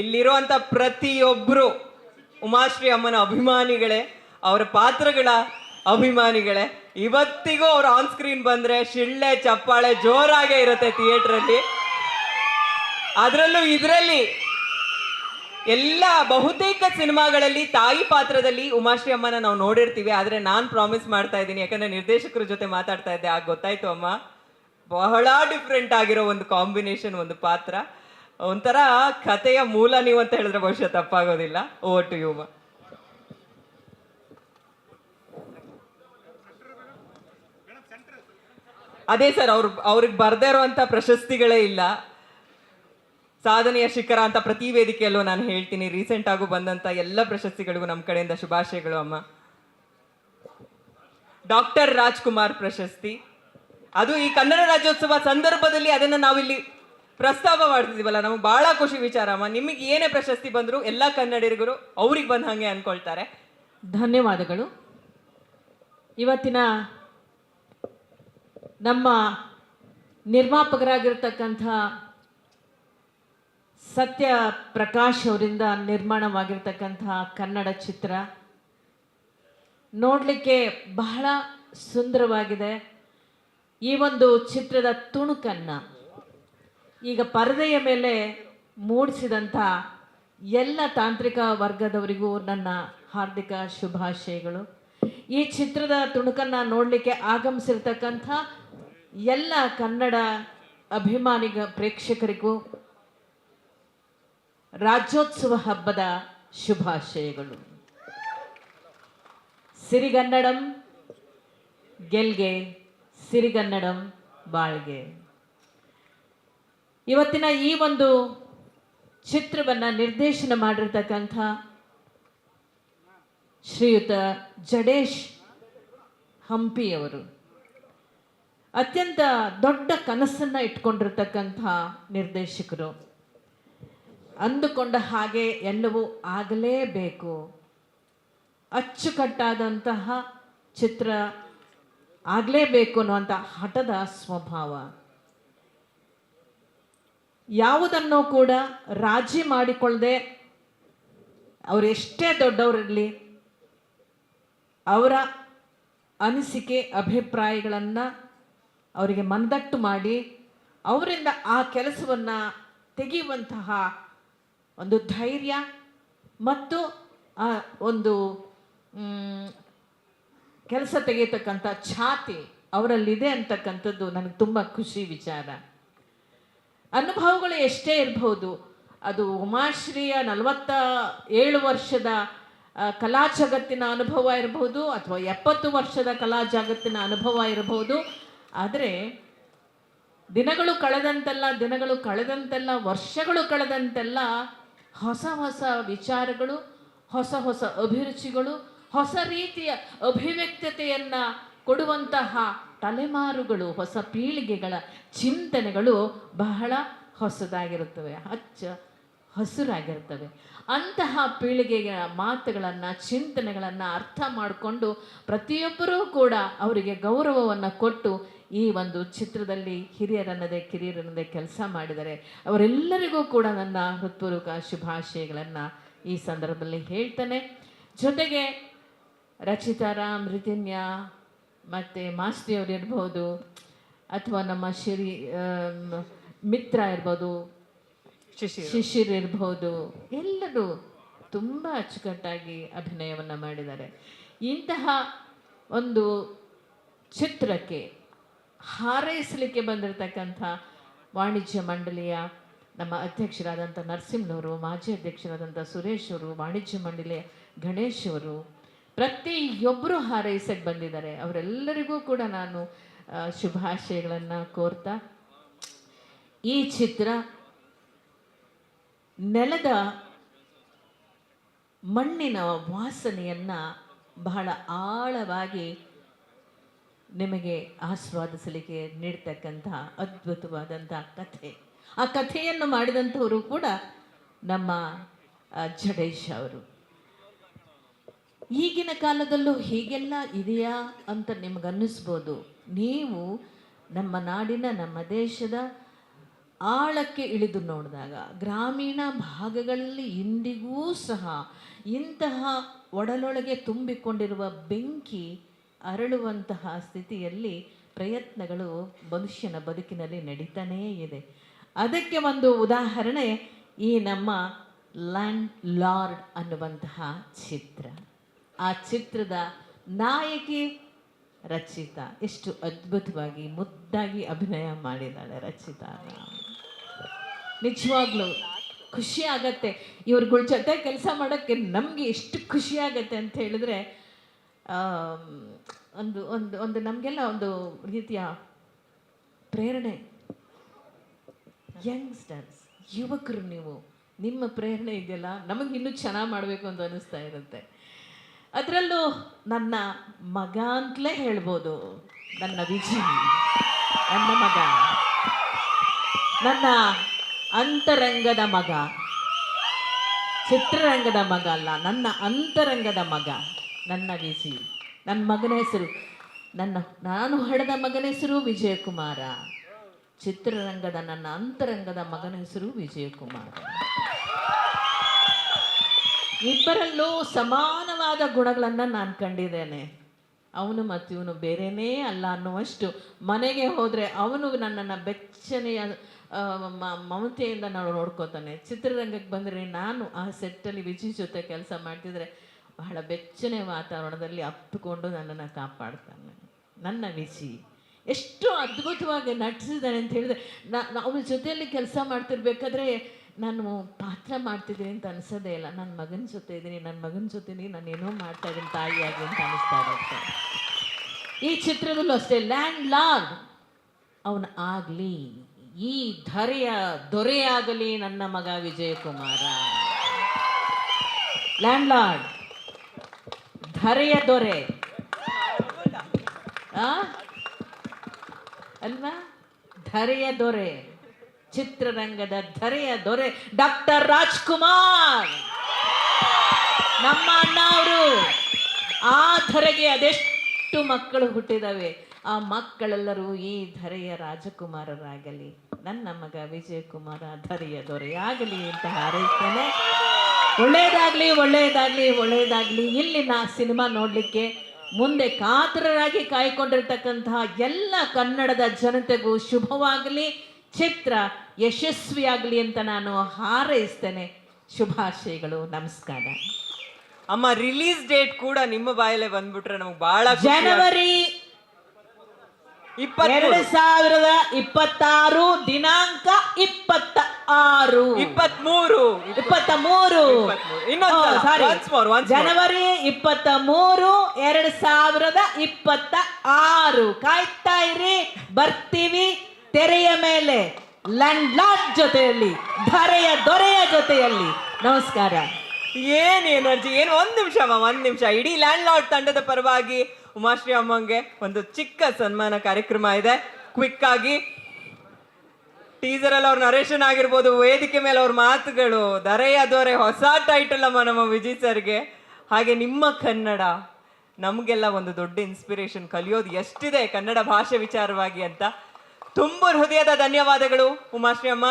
ಇಲ್ಲಿರುವಂತ ಪ್ರತಿಯೊಬ್ರು ಉಮಾಶ್ರೀ ಅಮ್ಮನ ಅಭಿಮಾನಿಗಳೇ, ಅವರ ಪಾತ್ರಗಳ ಅಭಿಮಾನಿಗಳೇ, ಇವತ್ತಿಗೂ ಅವ್ರು ಆನ್ ಸ್ಕ್ರೀನ್ ಬಂದ್ರೆ ಶಿಳ್ಳೆ, ಚಪ್ಪಾಳೆ ಜೋರಾಗೇ ಇರುತ್ತೆ ಥಿಯೇಟರ್ ಅಲ್ಲಿ ಅದರಲ್ಲೂ ಇದರಲ್ಲಿ ಎಲ್ಲ ಬಹುತೇಕ ಸಿನಿಮಾಗಳಲ್ಲಿ ತಾಯಿ ಪಾತ್ರದಲ್ಲಿ ಉಮಾಶ್ರೀ ಅಮ್ಮನ ನಾವು ನೋಡಿರ್ತೀವಿ. ಆದರೆ ನಾನು ಪ್ರಾಮಿಸ್ ಮಾಡ್ತಾ ಇದ್ದೀನಿ, ಯಾಕಂದ್ರೆ ನಿರ್ದೇಶಕರ ಜೊತೆ ಮಾತಾಡ್ತಾ ಇದ್ದೆ, ಆಗ ಗೊತ್ತಾಯ್ತು ಅಮ್ಮ. ಬಹಳ ಡಿಫ್ರೆಂಟ್ ಆಗಿರೋ ಒಂದು ಕಾಂಬಿನೇಷನ್ ಒಂದು ಪಾತ್ರ. ಒಂಥರ ಕಥೆಯ ಮೂಲ ನೀವು ಅಂತ ಹೇಳಿದ್ರೆ ಬಹುಶಃ ತಪ್ಪಾಗೋದಿಲ್ಲ. ಓವರ್ ಟು ಯುಮ ಅದೇ ಸರ್, ಅವ್ರು, ಅವ್ರಿಗೆ ಬರ್ದೇ ಇರುವಂತ ಪ್ರಶಸ್ತಿಗಳೇ ಇಲ್ಲ. ಸಾಧನೆಯ ಶಿಖರ ಅಂತ ಪ್ರತಿ ವೇದಿಕೆಯಲ್ಲೂ ನಾನು ಹೇಳ್ತೀನಿ. ರೀಸೆಂಟ್ ಆಗು ಬಂದಂತ ಎಲ್ಲ ಪ್ರಶಸ್ತಿಗಳಿಗೂ ನಮ್ಮ ಕಡೆಯಿಂದ ಶುಭಾಶಯಗಳು, ಅಮ್ಮ. ಡಾಕ್ಟರ್ ರಾಜ್ಕುಮಾರ್ ಪ್ರಶಸ್ತಿ. ಅದು ಈ ಕನ್ನಡ ರಾಜ್ಯೋತ್ಸವ ಸಂದರ್ಭದಲ್ಲಿ ಅದನ್ನು ನಾವಿಲ್ಲಿ ಪ್ರಸ್ತಾಪ ಮಾಡ್ತಿದ್ದೀವಲ್ಲ ನಮಗೆ ಬಹಳ ಖುಷಿ ವಿಚಾರ, ಅಮ್ಮ. ನಿಮಗೆ ಏನೇ ಪ್ರಶಸ್ತಿ ಬಂದರೂ ಎಲ್ಲ ಕನ್ನಡಿಗರು ಅವ್ರಿಗೆ ಬಂದ ಹಾಗೆ ಅನ್ಕೊಳ್ತಾರೆ. ಧನ್ಯವಾದಗಳು. ಇವತ್ತಿನ ನಮ್ಮ ನಿರ್ಮಾಪಕರಾಗಿರ್ತಕ್ಕಂಥ ಸತ್ಯ ಪ್ರಕಾಶ್ ಅವರಿಂದ ನಿರ್ಮಾಣವಾಗಿರ್ತಕ್ಕಂಥ ಕನ್ನಡ ಚಿತ್ರ ನೋಡಲಿಕ್ಕೆ ಬಹಳ ಸುಂದರವಾಗಿದೆ. ಈ ಒಂದು ಚಿತ್ರದ ತುಣುಕನ್ನು ಈಗ ಪರದೆಯ ಮೇಲೆ ಮೂಡಿಸಿದಂಥ ಎಲ್ಲ ತಾಂತ್ರಿಕ ವರ್ಗದವರಿಗೂ ನನ್ನ ಹಾರ್ದಿಕ ಶುಭಾಶಯಗಳು. ಈ ಚಿತ್ರದ ತುಣುಕನ್ನು ನೋಡಲಿಕ್ಕೆ ಆಗಮಿಸಿರ್ತಕ್ಕಂಥ ಎಲ್ಲ ಕನ್ನಡ ಅಭಿಮಾನಿಗ ಪ್ರೇಕ್ಷಕರಿಗೂ ರಾಜ್ಯೋತ್ಸವ ಹಬ್ಬದ ಶುಭಾಶಯಗಳು. ಸಿರಿಗನ್ನಡಂ ಗೆಲ್ಗೆ, ಸಿರಿಗನ್ನಡಂ ಬಾಳ್ಗೆ. ಇವತ್ತಿನ ಈ ಒಂದು ಚಿತ್ರವನ್ನು ನಿರ್ದೇಶನ ಮಾಡಿರ್ತಕ್ಕಂಥ ಶ್ರೀಯುತ ಜಡೇಶ್ ಹಂಪಿಯವರು ಅತ್ಯಂತ ದೊಡ್ಡ ಕನಸನ್ನು ಇಟ್ಕೊಂಡಿರ್ತಕ್ಕಂಥ ನಿರ್ದೇಶಕರು. ಅಂದುಕೊಂಡ ಹಾಗೆ ಎಲ್ಲವೂ ಆಗಲೇಬೇಕು. ಅಚ್ಚುಕಟ್ಟಾದಂತಹ ಚಿತ್ರ ಆಗಲೇಬೇಕು ಅನ್ನುವಂಥ ಹಠದ ಸ್ವಭಾವ. ಯಾವುದನ್ನು ಕೂಡ ರಾಜಿ ಮಾಡಿಕೊಳ್ಳದೆ ಅವರು ಎಷ್ಟೇ ದೊಡ್ಡವರಿರಲಿ, ಅವರ ಅನಿಸಿಕೆ, ಅಭಿಪ್ರಾಯಗಳನ್ನು ಅವರಿಗೆ ಮನದಟ್ಟು ಮಾಡಿ ಅವರಿಂದ ಆ ಕೆಲಸವನ್ನು ತೆಗೆಯುವಂತಹ ಒಂದು ಧೈರ್ಯ ಮತ್ತು ಆ ಒಂದು ಕೆಲಸ ತೆಗೆಯತಕ್ಕಂಥ ಛಾತಿ ಅವರಲ್ಲಿದೆ ಅಂತಕ್ಕಂಥದ್ದು ನನಗೆ ತುಂಬ ಖುಷಿ ವಿಚಾರ. ಅನುಭವಗಳು ಎಷ್ಟೇ ಇರಬಹುದು ಅದು ಉಮಾಶ್ರೀಯ ನಲವತ್ತ ಏಳು ವರ್ಷದ ಕಲಾ ಜಗತ್ತಿನ ಅನುಭವ ಇರಬಹುದು ಅಥವಾ ಎಪ್ಪತ್ತು ವರ್ಷದ ಕಲಾ ಜಗತ್ತಿನ ಅನುಭವ ಇರಬಹುದು ಆದರೆ, ದಿನಗಳು ಕಳೆದಂತೆಲ್ಲ ದಿನಗಳು ಕಳೆದಂತೆಲ್ಲ, ವರ್ಷಗಳು ಕಳೆದಂತೆಲ್ಲ ಹೊಸ ಹೊಸ ವಿಚಾರಗಳು, ಹೊಸ ಹೊಸ ಅಭಿರುಚಿಗಳು, ಹೊಸ ರೀತಿಯ ಅಭಿವ್ಯಕ್ತತೆಯನ್ನು ಕೊಡುವಂತಹ ತಲೆಮಾರುಗಳು, ಹೊಸ ಪೀಳಿಗೆಗಳ ಚಿಂತನೆಗಳು ಬಹಳ ಹೊಸದಾಗಿರುತ್ತವೆ ಹಚ್ಚ ಹಸುರಾಗಿರ್ತವೆ ಅಂತಹ ಪೀಳಿಗೆಯ ಮಾತುಗಳನ್ನು, ಚಿಂತನೆಗಳನ್ನು ಅರ್ಥ ಮಾಡಿಕೊಂಡು ಪ್ರತಿಯೊಬ್ಬರೂ ಕೂಡ ಅವರಿಗೆ ಗೌರವವನ್ನು ಕೊಟ್ಟು ಈ ಒಂದು ಚಿತ್ರದಲ್ಲಿ ಹಿರಿಯರನ್ನದೇ, ಕಿರಿಯರನ್ನದೇ ಕೆಲಸ ಮಾಡಿದರೆ ಅವರೆಲ್ಲರಿಗೂ ಕೂಡ ನನ್ನ ಹೃತ್ಪೂರ್ವಕ ಶುಭಾಶಯಗಳನ್ನು ಈ ಸಂದರ್ಭದಲ್ಲಿ ಹೇಳ್ತೇನೆ. ಜೊತೆಗೆ ರಚಿತಾರಾಮ್ ಮತ್ತು ಮಾಸ್ತಿಯವರು ಇರ್ಬೋದು ಅಥವಾ ನಮ್ಮ ಶಿರಿ ಮಿತ್ರ ಇರ್ಬೋದು ಶಿಶಿರ್ ಇರ್ಬೋದು ಎಲ್ಲರೂ ತುಂಬ ಅಚ್ಚುಕಟ್ಟಾಗಿ ಅಭಿನಯವನ್ನು ಮಾಡಿದ್ದಾರೆ. ಇಂತಹ ಒಂದು ಚಿತ್ರಕ್ಕೆ ಹಾರೈಸಲಿಕ್ಕೆ ಬಂದಿರತಕ್ಕಂಥ ವಾಣಿಜ್ಯ ಮಂಡಳಿಯ ನಮ್ಮ ಅಧ್ಯಕ್ಷರಾದಂಥ ನರಸಿಂಹನವರು ಮಾಜಿ ಅಧ್ಯಕ್ಷರಾದಂಥ ಸುರೇಶ್ ಅವರು ವಾಣಿಜ್ಯ ಮಂಡಳಿಯ ಗಣೇಶ್ ಅವರು ಪ್ರತಿಯೊಬ್ಬರು ಹಾರೈಸಕ್ಕೆ ಬಂದಿದ್ದಾರೆ. ಅವರೆಲ್ಲರಿಗೂ ಕೂಡ ನಾನು ಶುಭಾಶಯಗಳನ್ನು ಕೋರ್ತಾ, ಈ ಚಿತ್ರ ನೆಲದ ಮಣ್ಣಿನ ವಾಸನೆಯನ್ನು ಬಹಳ ಆಳವಾಗಿ ನಿಮಗೆ ಆಸ್ವಾದಿಸಲಿಕ್ಕೆ ನೀಡ್ತಕ್ಕಂತಹ ಅದ್ಭುತವಾದಂಥ ಕಥೆ. ಆ ಕಥೆಯನ್ನು ಮಾಡಿದಂಥವರು ಕೂಡ ನಮ್ಮ ಜಡೇಶ್ ಅವರು. ಈಗಿನ ಕಾಲದಲ್ಲೂ ಹೀಗೆಲ್ಲ ಇದೆಯಾ ಅಂತ ನಿಮಗನ್ನಿಸ್ಬೋದು. ನೀವು ನಮ್ಮ ನಾಡಿನ, ನಮ್ಮ ದೇಶದ ಆಳಕ್ಕೆ ಇಳಿದು ನೋಡಿದಾಗ, ಗ್ರಾಮೀಣ ಭಾಗಗಳಲ್ಲಿ ಇಂದಿಗೂ ಸಹ ಇಂತಹ ಒಡಲೊಳಗೆ ತುಂಬಿಕೊಂಡಿರುವ ಬೆಂಕಿ ಅರಳುವಂತಹ ಸ್ಥಿತಿಯಲ್ಲಿ ಪ್ರಯತ್ನಗಳು ಮನುಷ್ಯನ ಬದುಕಿನಲ್ಲಿ ನಡೀತಾನೇ ಇದೆ. ಅದಕ್ಕೆ ಒಂದು ಉದಾಹರಣೆ, ಈ ನಮ್ಮ ಲ್ಯಾಂಡ್ ಲಾರ್ಡ್ ಅನ್ನುವಂತಹ ಚಿತ್ರ ಆ ಚಿತ್ರದ ನಾಯಕಿ ರಚಿತಾ. ಎಷ್ಟು ಅದ್ಭುತವಾಗಿ, ಮುದ್ದಾಗಿ ಅಭಿನಯ ಮಾಡಿದ್ದಾಳೆ ರಚಿತಾ. ನಿಜವಾಗ್ಲೂ ಖುಷಿ ಆಗತ್ತೆ. ಇವ್ರಗಳ ಜೊತೆ ಕೆಲಸ ಮಾಡೋಕ್ಕೆ ನಮಗೆ ಎಷ್ಟು ಖುಷಿ ಆಗತ್ತೆ ಅಂತ ಹೇಳಿದ್ರೆ ಒಂದು ಒಂದು ಒಂದು ನಮಗೆಲ್ಲ ಒಂದು ರೀತಿಯ ಪ್ರೇರಣೆ. ಯಂಗ್ಸ್ಟರ್ಸ್, ಯುವಕರು ನೀವು, ನಿಮ್ಮ ಪ್ರೇರಣೆ ಇದೆಯಲ್ಲ, ನಮಗೆ ಇನ್ನೂ ಚೆನ್ನಾಗಿ ಮಾಡಬೇಕು ಅಂತ ಅನಿಸ್ತಾ ಇರುತ್ತೆ. ಅದರಲ್ಲೂ ನನ್ನ ಮಗ ಅಂತಲೇ ಹೇಳ್ಬೋದು. ನನ್ನ ವಿಜಿ ನನ್ನ ಮಗ. ನನ್ನ ಅಂತರಂಗದ ಮಗ. ಚಿತ್ರರಂಗದ ಮಗ ಅಲ್ಲ, ನನ್ನ ಅಂತರಂಗದ ಮಗ. ನನ್ನ ವಿಜಿ ನನ್ನ ಮಗನ ಹೆಸರು, ನನ್ನ, ನಾನು ಹಡೆದ ಮಗನ ಹೆಸರು ವಿಜಯಕುಮಾರ. ಚಿತ್ರರಂಗದ ನನ್ನ ಅಂತರಂಗದ ಮಗನ ಹೆಸರು ವಿಜಯಕುಮಾರ. ಇಬ್ಬರಲ್ಲೂ ಸಮಾನವಾದ ಗುಣಗಳನ್ನು ನಾನು ಕಂಡಿದ್ದೇನೆ. ಅವನು ಮತ್ತು ಇವನು ಬೇರೆನೇ ಅಲ್ಲ ಅನ್ನುವಷ್ಟು ಮನೆಗೆ ಹೋದರೆ ಅವನು ನನ್ನನ್ನು ಬೆಚ್ಚನೆಯ ಮಮತೆಯಿಂದ ನಾನು ನೋಡ್ಕೋತಾನೆ. ಚಿತ್ರರಂಗಕ್ಕೆ ಬಂದರೆ ನಾನು ಆ ಸೆಟ್ಟಲ್ಲಿ ವಿಜಯ್ ಜೊತೆ ಕೆಲಸ ಮಾಡ್ತಿದ್ರೆ ಬಹಳ ಬೆಚ್ಚನೆ ವಾತಾವರಣದಲ್ಲಿ ಅಪ್ಪಿಕೊಂಡು ನನ್ನನ್ನು ಕಾಪಾಡ್ತಾನೆ. ನನ್ನ ವಿಜಿ. ಎಷ್ಟು ಅದ್ಭುತವಾಗಿ ನಟಿಸಿದ್ದಾನೆ ಅಂತ ಹೇಳಿದ್ರೆ ನಾ, ಅವನ ಜೊತೆಯಲ್ಲಿ ಕೆಲಸ ಮಾಡ್ತಿರ್ಬೇಕಾದ್ರೆ ನಾನು ಪಾತ್ರ ಮಾಡ್ತಿದ್ದೀನಿ ಅಂತ ಅನ್ಸೋದೇ ಇಲ್ಲ. ನನ್ನ ಮಗನ ಜೊತೆ ಇದ್ದೀನಿ ನನ್ನ ಮಗನ ಜೊತೆ ನಾನು ಏನೋ ಮಾಡ್ತಾ ಇದ್ದೀನಿ ತಾಯಿಯಾಗಿ ಅಂತ ಅನಿಸ್ತಾ ಇರುತ್ತೆ ಈ ಚಿತ್ರದಲ್ಲೂ ಅಷ್ಟೇ ಲ್ಯಾಂಡ್ ಲಾರ್ಡ್ ಅವನು ಆಗಲಿ. ಈ ಧರೆಯ ದೊರೆಯಾಗಲಿ ನನ್ನ ಮಗ ವಿಜಯಕುಮಾರ. ಲ್ಯಾಂಡ್ ಲಾರ್ಡ್ ಧರೆಯ ದೊರೆ. ಅಲ್ವಾ? ಧರೆಯ ದೊರೆ. ಚಿತ್ರರಂಗದ ಧರೆಯ ದೊರೆ ಡಾಕ್ಟರ್ ರಾಜ್ಕುಮಾರ್. ನಮ್ಮ ಅಣ್ಣ ಅವರು. ಆ ಧರೆಗೆ ಅದೆಷ್ಟು ಮಕ್ಕಳು ಹುಟ್ಟಿದವೆ? ಆ ಮಕ್ಕಳೆಲ್ಲರೂ ಈ ಧರೆಯ ರಾಜಕುಮಾರರಾಗಲಿ. ನನ್ನ ಮಗ ವಿಜಯಕುಮಾರ ಧರೆಯ ದೊರೆಯಾಗಲಿ ಅಂತ ಹಾರೈಸ್ತೇನೆ. ಒಳ್ಳೆಯದಾಗ್ಲಿ, ಒಳ್ಳೆಯದಾಗಲಿ ಒಳ್ಳೆಯದಾಗಲಿ. ಇಲ್ಲಿನ ಸಿನಿಮಾ ನೋಡಲಿಕ್ಕೆ ಮುಂದೆ ಕಾತರರಾಗಿ ಕಾಯ್ಕೊಂಡಿರ್ತಕ್ಕಂತಹ ಎಲ್ಲ ಕನ್ನಡದ ಜನತೆಗೂ ಶುಭವಾಗಲಿ. ಚಿತ್ರ ಯಶಸ್ವಿಯಾಗಲಿ ಅಂತ ನಾನು ಹಾರೈಸ್ತೇನೆ. ಶುಭಾಶಯಗಳು ನಮಸ್ಕಾರ. ಅಮ್ಮ ರಿಲೀಸ್ ಡೇಟ್ ಕೂಡ ನಿಮ್ಮ ಬಾಯಲ್ಲೇ ಬಂದ್ಬಿಟ್ರೆ ನಮ್ಗೆ ಬಹಳ ಜನವರಿ ಎರಡು ಸಾವಿರದ ಇಪ್ಪತ್ತಾರು ದಿನಾಂಕ ಇಪ್ಪತ್ತ ಆರು ಇಪ್ಪತ್ಮೂರು. ಇಪ್ಪತ್ತ ಮೂರು more. ಜನವರಿ ಇಪ್ಪತ್ತ ಮೂರು ಎರಡು ಸಾವಿರದ ಇಪ್ಪತ್ತ ಆರು ಕಾಯ್ತಾ ಇರಿ ಬರ್ತೀವಿ. ತೆರೆಯ ಮೇಲೆ ಲ್ಯಾಂಡ್ ಲಾರ್ಡ್ ಜೊತೆಯಲ್ಲಿ, ಧರೆಯ ದೊರೆಯ ಜೊತೆಯಲ್ಲಿ. ನಮಸ್ಕಾರ. ಏನು ಎನರ್ಜಿ ಏನು ಒಂದ್ ನಿಮಿಷ ಅಮ್ಮ, ಒಂದ್ ನಿಮಿಷ. ಇಡೀ ಲ್ಯಾಂಡ್ ಲಾರ್ಡ್ ತಂಡದ ಪರವಾಗಿ ಉಮಾಶ್ರೀ ಅಮ್ಮಂಗೆ ಒಂದು ಚಿಕ್ಕ ಸನ್ಮಾನ ಕಾರ್ಯಕ್ರಮ ಇದೆ. ಕ್ವಿಕ್ ಆಗಿ. ಟೀಸರ್ ಅಲ್ಲಿ ಅವ್ರ ನರೇಶನ್ ಆಗಿರ್ಬೋದು, ವೇದಿಕೆ ಮೇಲೆ ಅವ್ರ ಮಾತುಗಳು ದರೆಯ ದೊರೆ, ಹೊಸ ಟೈಟಲ್ ಅಮ್ಮ ನಮ್ಮ ವಿಜಯ್ ಸರ್ಗೆ. ಹಾಗೆ ನಿಮ್ಮ ಕನ್ನಡ, ನಮಗೆಲ್ಲ ಒಂದು ದೊಡ್ಡ ಇನ್ಸ್ಪಿರೇಷನ್ ಕಲಿಯೋದು ಎಷ್ಟಿದೆ ಕನ್ನಡ ಭಾಷೆ ವಿಚಾರವಾಗಿ ಅಂತ. ತುಂಬ ಹೃದಯದ ಧನ್ಯವಾದಗಳು ಉಮಾಶ್ರೀ ಅಮ್ಮ.